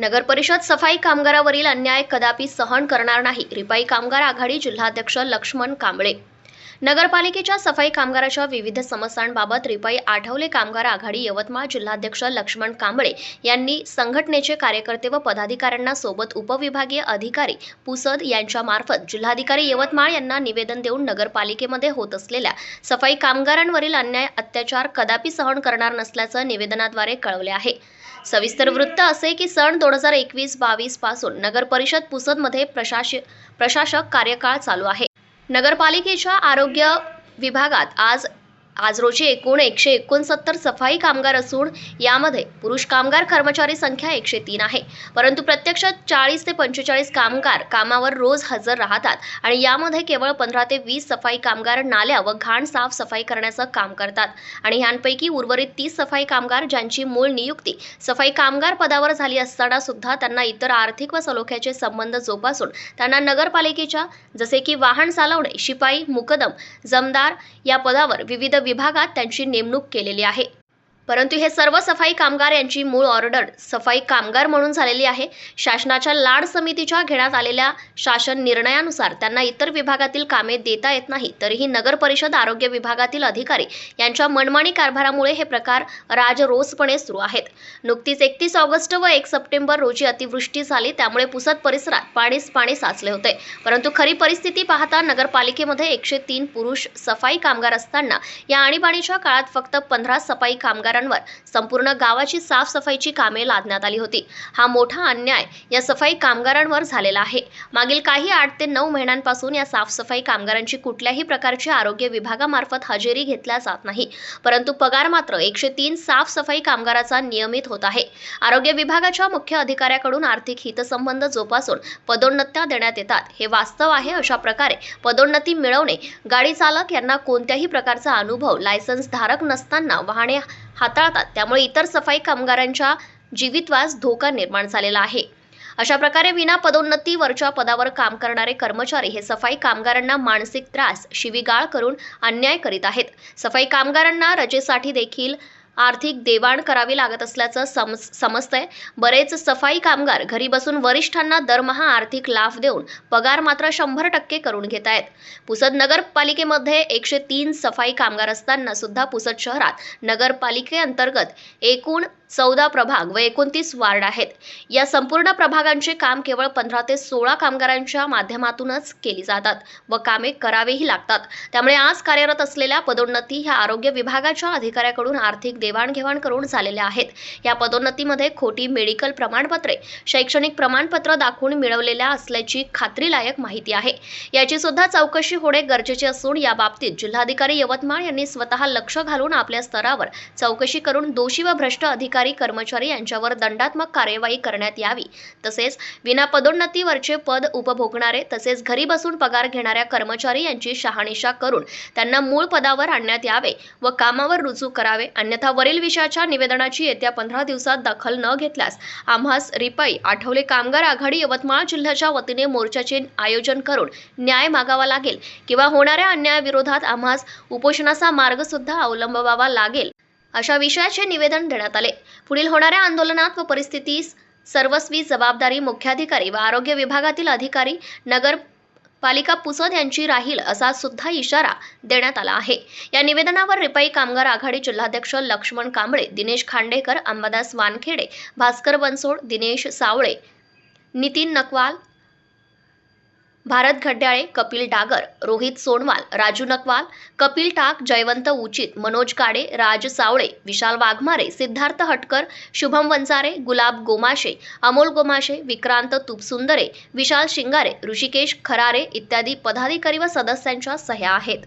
नगरपरिषद सफाई कामगारावरील अन्याय कदापि सहन करणार नाही. रिपाई कामगार आघाडी जिल्हाध्यक्ष लक्ष्मण कांबळे. नगरपालिकेच्या सफाई कामगाराच्या विविध समस्यांबाबत रिपाई आठवले कामगार आघाडी यवतमाळ जिल्हाध्यक्ष लक्ष्मण कांबळे यांनी संघटनेचे कार्यकर्ते व पदाधिकाऱ्यांना सोबत उपविभागीय अधिकारी पुसद यांच्या मार्फत जिल्हाधिकारी यवतमाळ यांना निवेदन देऊन नगरपालिकेमध्ये होत असलेल्या सफाई कामगारांवरील अन्याय अत्याचार कदापि सहन करणार नसल्याचं निवेदनाद्वारे कळवले आहे. सविस्तर वृत्त असे की सन दोन हजार एकवीस बावीसपासून नगर परिषद पुसदमध्ये प्रशास प्रशासक कार्यकाळ चालू आहे. नगरपालिकेच्या आरोग्य विभागात आज आज रोजी एकूण एकशे एकोणसत्तर सफाई कामगार असून यामध्ये पुरुष कामगार कर्मचारी संख्या एकशे तीन आहे. परंतु प्रत्यक्षात चाळीस ते पंचेचाळीस कामगार कामावर रोज हजर राहतात आणि यामध्ये केवळ पंधरा ते वीस सफाई कामगार नाल्या व घाण साफ सफाई करण्याचं काम करतात. आणि ह्यांपैकी उर्वरित तीस सफाई कामगार ज्यांची मूळ नियुक्ती सफाई कामगार पदावर झाली असताना सुद्धा त्यांना इतर आर्थिक व सलोख्याचे संबंध जोपासून त्यांना नगरपालिकेच्या जसे की वाहन चालवणे शिपाई मुकदम जमदार या पदावर विविध विभागात त्यांची नेमणूक केलेली आहे. परंतु हे सर्व सफाई कामगार यांची मूळ ऑर्डर सफाई कामगार म्हणून झालेली आहे. शासनाच्या लाड समितीच्या घेण्यात आलेल्या शासन निर्णयानुसार त्यांना इतर विभागातील कामे देता येत नाही. तरीही नगर परिषद आरोग्य विभागातील अधिकारी यांच्या मनमानी कारभारामुळे हे प्रकार राजरोसपणे सुरू आहेत. नुकतीच एकतीस ऑगस्ट व एक सप्टेंबर रोजी अतिवृष्टी झाली. त्यामुळे पुसद परिसरात पाणीच पाणी साचले होते. परंतु खरी परिस्थिती पाहता नगरपालिकेमध्ये एकशे तीन पुरुष सफाई कामगार असताना या आणीबाणीच्या काळात फक्त पंधरा सफाई कामगार कामगारांवर संपूर्ण गावाची साफसफाईची कामे लादण्यात आली होती. हा मोठा अन्याय या सफाई कामगारांवर झालेला आहे. मागील काही आठ ते नऊ महिन्यांपासून या साफसफाई कामगारांची कुठल्याही प्रकारची आरोग्य विभागामार्फत हजेरी घेतल्या जात नाही. परंतु पगार मात्र एकशे तीन साफसफाई कामगाराचा नियमित होत आहे. आरोग्य विभागाच्या मुख्य अधिकाऱ्याकडून आर्थिक हितसंबंध जोपासून पदोन्नत्या देण्यात येतात. हे वास्तव आहे अशा प्रकारे पदोन्नती मिळवणे गाडी चालक यांना कोणत्याही प्रकारचा अनुभव लायसन्स धारक नसताना वाहने हाताळतात. त्यामुळे इतर सफाई कामगारांच्या जीवितवास धोका निर्माण झालेला आहे. अशा प्रकारे विना पदोन्नती वरच्या पदावर काम करणारे कर्मचारी हे सफाई कामगारांना मानसिक त्रास शिवीगाळ करून अन्याय करीत आहेत. सफाई कामगारांना रजेसाठी देखील आर्थिक देवाण करावी लागत असल्याचं सम समजतंय. बरेच सफाई कामगार घरी बसून वरिष्ठांना दरमहा आर्थिक लाभ देऊन पगार मात्र शंभर टक्के करून घेत आहेत. पुसद नगरपालिकेमध्ये एकशे तीन सफाई कामगार असताना सुद्धा पुसद शहरात नगरपालिकेअंतर्गत एकूण चौदा प्रभाग व एकोणतीस वार्ड आहेत. या संपूर्ण प्रभागांचे काम केवळ पंधरा ते सोळा कामगारांच्या माध्यमातूनच केली जातात व कामे करावेही लागतात. त्यामुळे आज कार्यरत असलेल्या पदोन्नती ह्या आरोग्य विभागाच्या अधिकाऱ्याकडून आर्थिक देवाणघेवाण करून झालेल्या आहेत. या पदोन्नतीमध्ये खोटी मेडिकल प्रमाणपत्रे शैक्षणिक प्रमाणपत्र दाखवून मिळवलेल्या असल्याची खात्रीलायक माहिती आहे. याची सुद्धा चौकशी होणे गरजेचे असून या बाबतीत जिल्हाधिकारी यवतमाळ यांनी स्वतः लक्ष घालून आपल्या स्तरावर चौकशी करून दोषी व भ्रष्ट अधिकारी कर्मचारी यांच्यावर दंडात्मक कार्यवाही करण्यात यावी. तसेच विना पदोन्नतीवरचे पद उपभोगणारे तसेच घरी बसून पगार घेणाऱ्या कर्मचारी यांची शहानिशा करून त्यांना मूळ पदावर आणण्यात यावे व कामावर रुजू करावे. अन्यथा वरील विषयाच्या निवेदनाची येत्या पंधरा दिवसात दखल न घेतल्यास आम्हास रिपाई आठवले कामगार आघाडी यवतमाळ जिल्ह्याच्या वतीने मोर्चाचे आयोजन करून न्याय मागावा लागेल किंवा होणाऱ्या अन्यायाविरोधात आम्हास उपोषणाचा मार्ग सुद्धा अवलंबवावा लागेल. अशा विषयाचे निवेदन देण्यात आले. पुढील होणाऱ्या आंदोलनात व परिस्थितीस सर्वस्वी जबाबदारी मुख्याधिकारी व आरोग्य विभागातील अधिकारी नगर पालिका पुसद यांची राहील असा सुद्धा इशारा देण्यात आला आहे. या निवेदनावर रिपाई कामगार आघाडी जिल्हाध्यक्ष लक्ष्मण कांबळे दिनेश खांडेकर अंबादास वानखेडे भास्कर बनसोड दिनेश सावळे नितीन नकवाल भारत घड्याळे कपिल डागर रोहित सोनवाल राजू नकवाल कपिल टाक जयवंत उचित मनोज काडे राज सावळे विशाल वाघमारे सिद्धार्थ हटकर शुभम वंजारे गुलाब गोमाशे अमोल गोमाशे विक्रांत तुपसुंदरे विशाल शिंगारे ऋषिकेश खरारे इत्यादी पदाधिकारी व सदस्यांच्या सह्या आहेत.